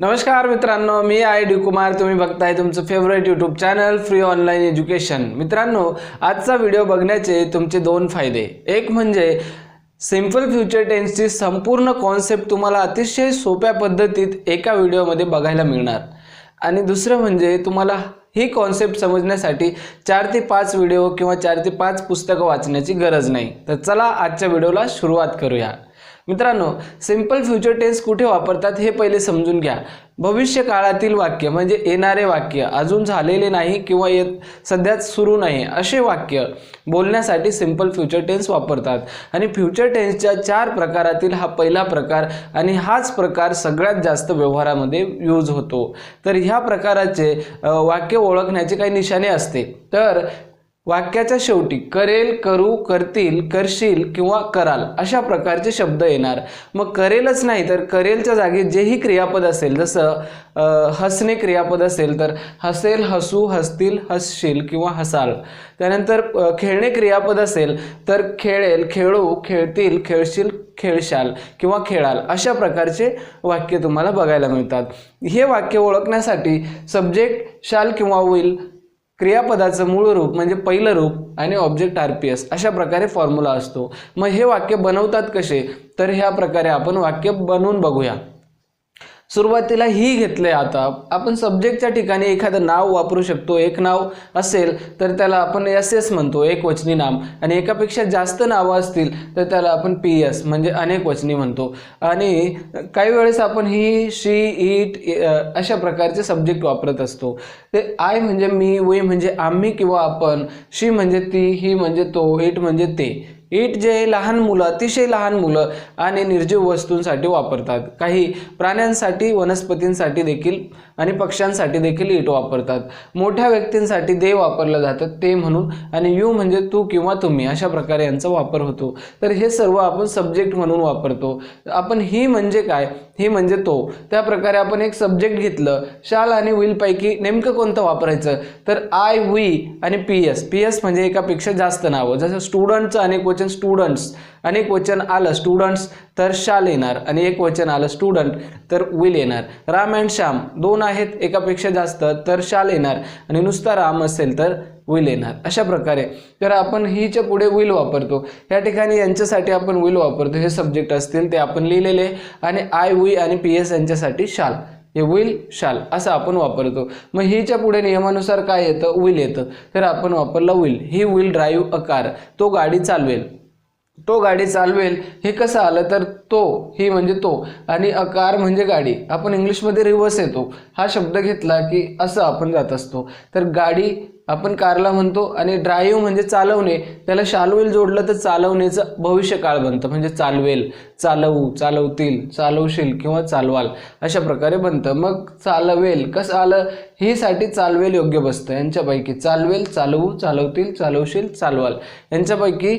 नमस्कार मित्रांनो मी I D Kumar. तुम्ही बघताय तुमचं favourite YouTube channel free online education मित्रांनो आजचा व्हिडिओ बघण्याचे तुमचे दोन फायदे. एक म्हणजे सिंपल फ्युचर टेन्सची संपूर्ण कॉन्सेप्ट तुम्हाला अतिशय सोप्या पद्धतीत एका व्हिडिओमध्ये बघायला मिळणार. आणि दुसरं म्हणजे तुम्हाला ही कॉन्सेप्ट समजण्यासाठी चार ते पाच व्हिडिओ किंवा चार ते पाच पुस्तकं वाचण्याची गरज नाही. तर चला आजच्या व्हिडिओला सुरुवात करूया. मित्रांनो सिंपल फ्युचर टेन्स कुठे वापरतात हे पहिले समजून घ्या. भविष्य काळातील वाक्य म्हणजे येणारे वाक्य अजून झालेले नाही किंवा येत सध्याच सुरू नाही असे वाक्य बोलण्यासाठी सिंपल फ्युचर टेन्स वापरतात. आणि फ्युचर टेन्सच्या चार प्रकारातील हा पहिला प्रकार आणि हाच प्रकार सगळ्यात जास्त व्यवहारामध्ये यूज होतो. तर ह्या प्रकाराचे वाक्य ओळखण्याचे काही निशाणे असते. तर वाक्याच्या शेवटी करेल करू करतील करशील किंवा कराल अशा प्रकारचे शब्द येणार. मग करेलच नाही तर करेलच्या जागी जेही क्रियापद असेल जसं हसणे क्रियापद असेल तर हसेल हसू हसतील हसशील किंवा हसाल. त्यानंतर खेळणे क्रियापद असेल तर खेळेल खेळू खेळतील खेळशील खेळशाल किंवा खेळाल अशा प्रकारचे वाक्य तुम्हाला बघायला मिळतात. हे वाक्य ओळखण्यासाठी सब्जेक्ट शाल किंवा विल क्रियापदाचं मूळ रूप म्हणजे पहिलं रूप आणि ऑब्जेक्ट आर पी एस अशा प्रकारे फॉर्म्युला असतो. मग हे वाक्य बनवतात कसे? तर ह्या प्रकारे आपण वाक्य बनवून बघूया. सुरुवातीला ही घेतलंय आता. आपण सब्जेक्टच्या ठिकाणी एखादं नाव वापरू शकतो. एक नाव असेल तर त्याला आपण एस एस म्हणतो एक वचनी नाम. आणि एकापेक्षा जास्त नावं असतील तर त्याला आपण पी एस म्हणजे अनेक वचनी म्हणतो. आणि काही वेळेस आपण ही शी इट अशा प्रकारचे सब्जेक्ट वापरत असतो. ते आय म्हणजे मी वी म्हणजे आम्ही किंवा आपण शी म्हणजे ती ही म्हणजे तो इट म्हणजे ते. ईट जे लहान मुलं अतिशय लहान मुलं आणि निर्जीव वस्तूंसाठी वापरतात. काही प्राण्यांसाठी वनस्पतींसाठी देखील आणि पक्ष्यांसाठी देखील ईट वापरतात. मोठ्या व्यक्तींसाठी दे वापरलं जातं ते म्हणून आणि यू म्हणजे तू किंवा तुम्ही अशा प्रकारे यांचा वापर होतो. तर हे सर्व आपण सब्जेक्ट म्हणून वापरतो. आपण ही म्हणजे काय? ही म्हणजे तो. त्या प्रकारे आपण एक सब्जेक्ट घेतलं शाल आणि विलपैकी नेमकं कोणतं वापरायचं? तर आय वी आणि पी एस पी एस म्हणजे एकापेक्षा जास्त नावं. जसं स्टुडंटचं अनेक वचन स्टुडंट्स अनेक वचन आलं स्टुडंट्स तर शाल येणार आणि एक वचन आलं स्टुडंट तर विल येणार. राम अँड श्याम दोन आहेत एकापेक्षा जास्त तर शाल येणार आणि नुसता राम असेल तर विल येणार. अशा प्रकारे. तर आपण हीच्या पुढे विल वापरतो. या ठिकाणी यांच्यासाठी आपण विल वापरतो. हे सब्जेक्ट असतील ते आपण लिहिलेले आणि आय वी आणि पी एस यांच्यासाठी शाल. हे विल शाल असं आपण वापरतो. मग हेच्या पुढे नियमानुसार काय येतं? विल येतं. तर आपण वापरलं will he will drive a car तो गाडी चालवेल. तो गाडी चालवेल. हे कसं आलं तर तो ही म्हणजे तो. आणि अ कार म्हणजे गाडी. आपण इंग्लिशमध्ये रिव्हर्स येतो. हा शब्द घेतला की असं आपण जात असतो. तर गाडी आपण कारला म्हणतो आणि ड्राईव्ह म्हणजे चालवणे. त्याला शालवेल जोडलं तर चालवण्याचं भविष्यकाळ बनतं. म्हणजे चालवेल चालवू चालवतील चालवशील किंवा चालवाल अशा प्रकारे बनतं. मग चालवेल कसं आलं? हीसाठी चालवेल योग्य बसतं. यांच्यापैकी चालवेल चालवू चालवतील चालवशील चालवाल. यांच्यापैकी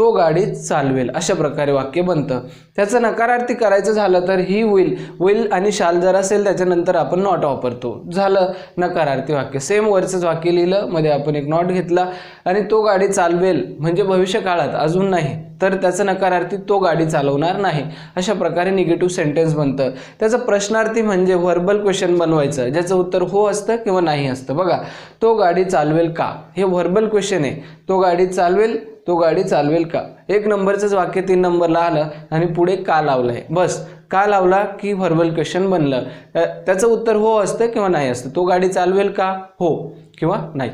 तो गाडी चालवेल. अशा प्रकारे वाक्य बनतं. त्याचं नकारार्थी करायचं झालं तर ही विल विल आणि शाल जर असेल त्याच्यानंतर आपण नॉट वापरतो. झालं नकारार्थी वाक्य. सेम वरचंच वाक्य लिहिलं मध्ये आपण एक नॉट घेतला आणि तो गाडी चालवेल. म्हणजे भविष्य काळात अजून नाही. तर त्याचं नकारार्थी तो गाडी चालवणार नाही. अशा प्रकारे निगेटिव्ह सेंटेन्स बनतं. त्याचं प्रश्नार्थी म्हणजे व्हर्बल क्वेश्चन बनवायचं. ज्याचं उत्तर हो असतं किंवा नाही असतं. बघा तो गाडी चालवेल का? हे व्हर्बल क्वेश्चन आहे. तो गाडी चालवेल तो गाडी चालवेल का? एक नंबरचंच वाक्य तीन नंबरला आलं आणि पुढे का लावलं आहे बस का लावला की व्हर्बल क्वेश्चन बनलं? त्याचं उत्तर हो असतं किंवा नाही असतं? तो गाडी चालवेल का? हो किंवा नाही.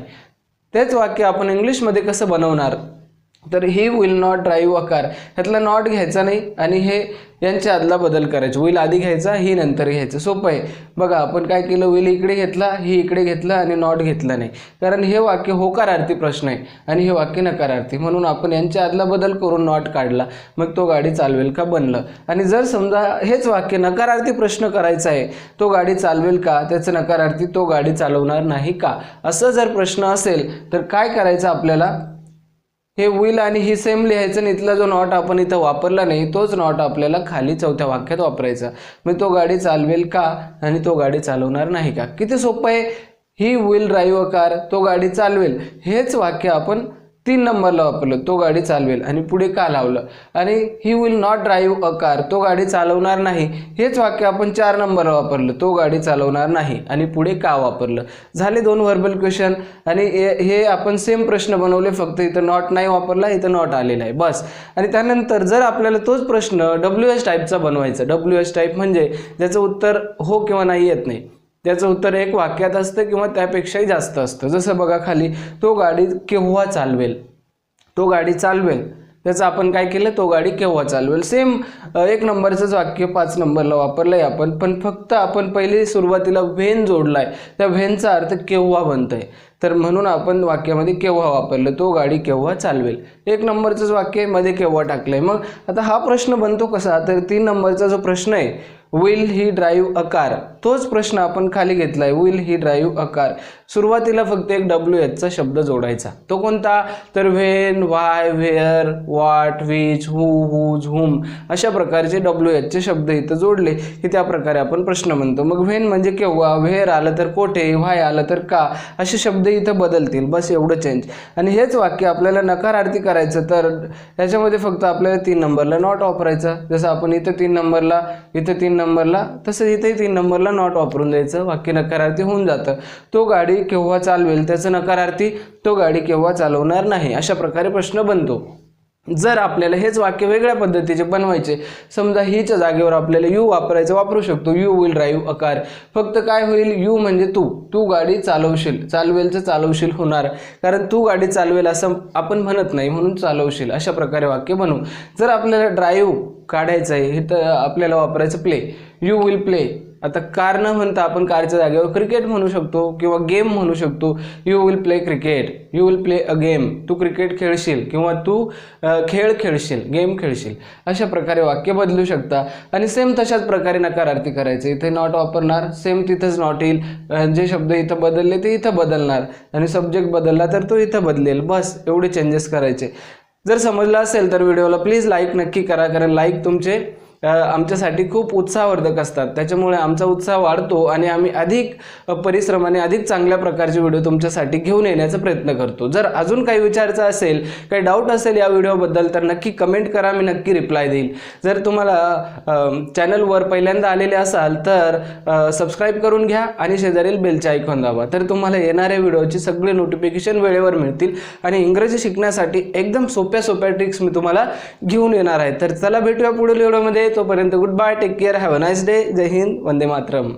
तेच वाक्य आपण इंग्लिशमध्ये कसं बनवणार? तर he will not drive a car ह्यातला not घ्यायचा नाही आणि हे यांच्या आदला बदल करायचे. विल आधी घ्यायचा ही नंतर घ्यायचं. सोपं आहे. बघा आपण काय केलं? विल इकडे घेतला ही इकडे घेतला आणि नॉट घेतला नाही. कारण हे वाक्य होकारार्थी प्रश्न आहे आणि हे वाक्य नकारार्थी. म्हणून आपण यांच्या आदला बदल करून नॉट काढला. मग तो गाडी चालवेल का? बनलं. आणि जर समजा हेच वाक्य नकारार्थी प्रश्न करायचा आहे तो गाडी चालवेल का? त्याचं नकारार्थी तो गाडी चालवणार नाही का? असं जर प्रश्न असेल तर काय करायचं आपल्याला? हे विल आणि ही सेम लिहायचं आणि इथला जो नॉट आपण इथं वापरला नाही तोच नॉट आपल्याला खाली चौथ्या वाक्यात वापरायचा. मी तो गाडी चालवेल का? आणि तो गाडी चालवणार नाही का? किती सोपं आहे? ही विल ड्राईव्ह कार तो गाडी चालवेल. हेच वाक्य आपण तीन नंबरला वापरलं तो गाडी चालवेल आणि पुढे का लावलं? आणि he will not drive a car तो गाडी चालवणार नाही. हेच वाक्य आपण चार नंबरला वापरलं तो गाडी चालवणार नाही आणि पुढे का वापरलं? झाले दोन व्हर्बल क्वेश्चन आणि हे हे आपण सेम प्रश्न बनवले फक्त इथं नॉट नाही वापरला इथं नॉट आलेला आहे. बस. आणि त्यानंतर जर आपल्याला तोच प्रश्न डब्ल्यू एस टाईपचा बनवायचा डब्ल्यू एस टाईप म्हणजे ज्याचं उत्तर हो किंवा नाही येत नाही. त्याचं उत्तर एक वाक्यात असतं किंवा त्यापेक्षाही जास्त असतं. जसं बघा खाली तो गाडी केव्हा चालवेल? तो गाडी चालवेल. त्याचं आपण काय केलं? तो गाडी केव्हा चालवेल? सेम एक नंबरचंच वाक्य पाच नंबरला वापरलं आहे आपण पण फक्त आपण पहिले सुरुवातीला व्हेन जोडला आहे त्या व्हेनचा अर्थ केव्हा बनतं आहे तर म्हणून आपण वाक्यामध्ये केव्हा वापरलं? तो गाडी केव्हा चालवेल? एक नंबरचंच वाक्यमध्ये केव्हा टाकलं आहे मग आता हा प्रश्न बनतो कसा? तर तीन नंबरचा जो प्रश्न आहे will he drive a car तोच प्रश्न आपण खाली घेतला आहे will he drive a car सुरुवातीला फक्त एक डब्ल्यू एचचा शब्द जोडायचा. तो कोणता? तर when why where what which who whose whom अशा प्रकारचे डब्ल्यू एचचे शब्द इथं जोडले की त्या प्रकारे आपण प्रश्न म्हणतो. मग व्हेन म्हणजे केव्हा? व्हेअर आलं तर कोठे? व्हाय आलं तर का? असे शब्द इथं बदलतील. बस एवढं चेंज आणि हेच वाक्य आपल्याला नकारार्थी करायचं. तर त्याच्यामध्ये फक्त आपल्याला तीन नंबरला नॉट वापरायचं. जसं आपण इथं तीन नंबरला इथं तीन नंबरला तसं इथे तीन नंबरला नॉट वापरून द्यायचं. वाक्य नकारार्थी होऊन जातं. तो गाडी केव्हा चालवेल? त्याचं नकारार्थी तो गाडी केव्हा चालवणार नाही? अशा प्रकारे प्रश्न बनतो. जर आपल्याला हेच वाक्य वेगळ्या पद्धतीचे बनवायचे समजा हीच्या जागेवर आपल्याला यू वापरायचं वापरू शकतो. You will drive a car फक्त काय होईल? यू म्हणजे तू. तू गाडी चालवशील. चालवेलचं चालवशील होणार. कारण तू गाडी चालवेल असं आपण म्हणत नाही म्हणून चालवशील. अशा प्रकारे वाक्य बनवू. जर आपल्याला ड्राईव्ह काढायचं आहे हे तर आपल्याला वापरायचं प्ले यू विल प्ले आता कार न म्हणता आपण कारच्या जागेवर क्रिकेट म्हणू शकतो किंवा गेम म्हणू शकतो. You will play cricket you will play a game Tu cricket खेळशील किंवा तू खेळ खेळशील गेम खेळशील. अशा प्रकारे वाक्य बदलू शकता. आणि सेम तशाच प्रकारे नकारार्थी करायचे. इथे नॉट वापरणार सेम तिथंच नॉट येईल. जे शब्द इथं बदलले ते इथं बदलणार. आणि सब्जेक्ट बदलला तर तो इथं बदलेल. बस एवढे चेंजेस करायचे. जर समजलं असेल तर व्हिडिओला प्लीज लाईक नक्की करा. कारण लाईक तुमचे आमच्यासाठी खूप उत्साहवर्धक असतात. त्याच्यामुळे आमचा उत्साह वाढतो आणि आम्ही अधिक परिश्रमाने अधिक चांगल्या प्रकारचे व्हिडिओ तुमच्यासाठी घेऊन येण्याचा प्रयत्न करतो. जर अजून काही विचारायचा असेल काही डाऊट असेल या व्हिडिओबद्दल तर नक्की कमेंट करा मी नक्की रिप्लाय देईल. जर तुम्हाला चॅनलवर पहिल्यांदा आलेले असाल तर सबस्क्राईब करून घ्या आणि शेजारील बेलचे ऐकून दाबा. तर तुम्हाला येणाऱ्या व्हिडिओची सगळे नोटिफिकेशन वेळेवर मिळतील आणि इंग्रजी शिकण्यासाठी एकदम सोप्या सोप्या ट्रिक्स मी तुम्हाला घेऊन येणार आहे. तर चला भेटूया पुढील व्हिडिओमध्ये. तोपर्यंत good bye take care have a nice day Jai Hind Vande Mataram.